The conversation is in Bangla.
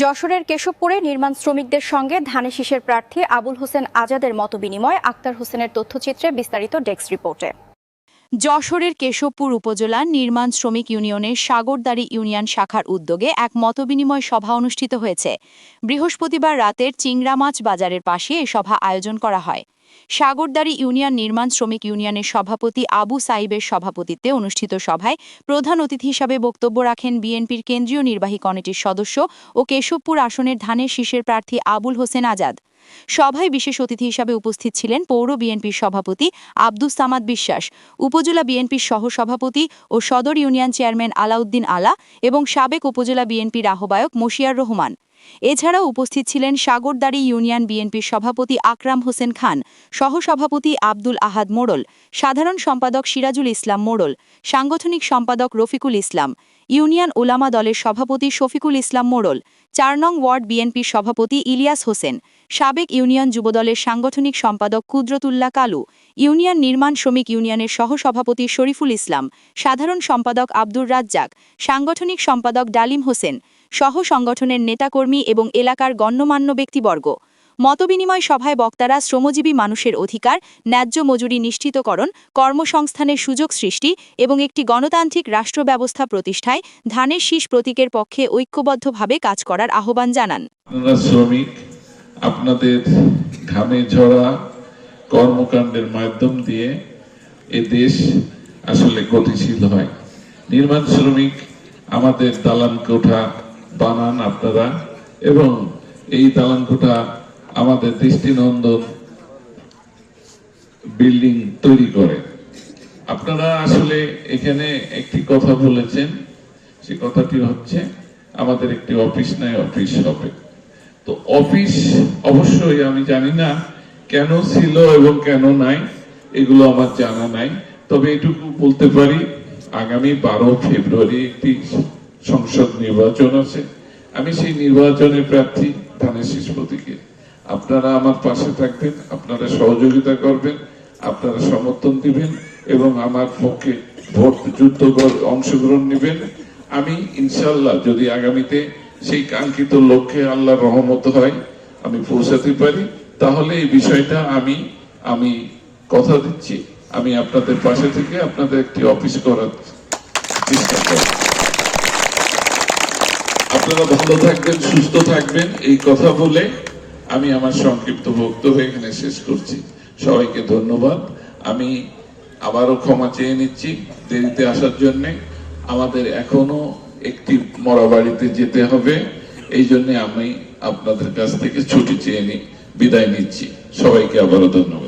যশোরের কেশবপুরে নির্মাণ শ্রমিকদের সঙ্গে ধানে শীষের প্রার্থী আবুল হোসেন আজাদের মত বিনিময় আক্তার হোসেনের তথ্যচিত্রে বিস্তারিত ডেস্ক রিপোর্টে। যশোরের কেশবপুর উপজেলা নির্মাণ শ্রমিক ইউনিয়নের সাগরদাড়ি ইউনিয়ন শাখার উদ্যোগে এক মতবিনিময় সভা অনুষ্ঠিত হয়েছে। বৃহস্পতিবার রাতের চিংড়া মাছ বাজারের পাশে এ সভা আয়োজন করা হয়। সাগরদাড়ি ইউনিয়ন নির্মাণ শ্রমিক ইউনিয়নের সভাপতি আবু সাইবের সভাপতিত্বে অনুষ্ঠিত সভায় প্রধান অতিথি হিসাবে বক্তব্য রাখেন বিএনপির কেন্দ্রীয় নির্বাহী কমিটির সদস্য ও কেশবপুর আসনের ধানের শীষের প্রার্থী আবুল হোসেন আজাদ। সভায় বিশেষ অতিথি হিসাবে উপস্থিত ছিলেন পৌর বিএনপির সভাপতি আব্দুস সামাদ বিশ্বাস, উপজেলা বিএনপির সহসভাপতি ও সদর ইউনিয়ন চেয়ারম্যান আলাউদ্দিন আলা এবং সাবেক উপজেলা বিএনপির আহ্বায়ক মশিয়ার রহমান। এছাড়াও উপস্থিত ছিলেন সাগরদাড়ি ইউনিয়ন বিএনপির সভাপতি আকরাম হোসেন খান, সহসভাপতি আব্দুল আহাদ মোড়ল, সাধারণ সম্পাদক সিরাজুল ইসলাম মোড়ল, সাংগঠনিক সম্পাদক রফিকুল ইসলাম ইউনিয়ন ওলামা দলের সভাপতি শফিকুল ইসলাম মোড়ল, চার নং ওয়ার্ড বিএনপির সভাপতি ইলিয়াস হোসেন, সাবেক ইউনিয়ন যুবদলের সাংগঠনিক সম্পাদক কুদরতুল্লাহ কালু, ইউনিয়ন নির্মাণ শ্রমিক ইউনিয়নের সহসভাপতি শরীফুল ইসলাম, সাধারণ সম্পাদক আব্দুর রাজ্জাক, সাংগঠনিক সম্পাদক ডালিম হোসেন সহ সংগঠনের নেতাকর্মী এবং এলাকার গণ্যমান্য ব্যক্তিবর্গ। মতবিনিময় সভায় বক্তারা শ্রমজীবী মানুষের অধিকার, ন্যায্য মজুরি নিশ্চিতকরণ, কর্মসংস্থানের সুযোগ সৃষ্টি এবং একটি গণতান্ত্রিক রাষ্ট্র ব্যবস্থা প্রতিষ্ঠায় ধানের শীষ প্রতীকের পক্ষে ঐক্যবদ্ধভাবে কাজ করার আহ্বান জানান। শ্রমিক, আপনাদের ঘামে ঝরা কর্মকাণ্ডের মাধ্যম দিয়ে এ দেশ আসলে গতিশীল হয়। নির্মাণ শ্রমিক, আমাদের দালান কোঠা বানান আপনারা এবং এই দালান কোঠা আমাদের দৃষ্টিনন্দন বিল্ডিং তৈরি করে। আপনারা আসলে এখানে একটি কথা বলেছেন, সে কথাটি হচ্ছে, আমাদের একটি অফিস নাই, অফিস হবে। তো অফিস অবশ্যই আমি জানি না কেন ছিল এবং কেন নাই, এগুলো আমার জানা নাই। তবে এটুকু বলতে পারি, আগামী বারো ফেব্রুয়ারি একটি সংসদ নির্বাচন আছে। আমি সেই নির্বাচনে প্রার্থী ধানের আপনারা আমার পাশে থাকবেন, আপনারা সহযোগিতা করবেন, আপনারা সমর্থন দিবেন এবং আমার পক্ষে ভোট যুদ্ধ অংশগ্রহণ নেবেন। আমি ইনশাল্লাহ যদি আগামীতে সেই কাঙ্ক্ষিত লক্ষ্যে আল্লাহর রহমত হয়, আমি পৌঁছাতে পারি। তাহলে এই বিষয়টা আমি আমি কথা দিচ্ছি। আমি আপনাদের পাশে থেকে আপনাদের একটি অফিস করার চেষ্টা করব। আপনারা ভালো থাকবেন, সুস্থ থাকবেন, এই কথা বলে আমি আমার সংক্ষিপ্ত বক্তব্য এখানে শেষ করছি। সবাইকে ধন্যবাদ। আমি আবারও ক্ষমা চেয়ে নিচ্ছি দেরিতে আসার জন্যে। আমাদের এখনও একটি মরা বাড়িতে যেতে হবে। এই জন্য আমি আপনাদের কাছ থেকে ছুটি চেয়ে নি বিদায় নিচ্ছি। সবাইকে আবারও ধন্যবাদ।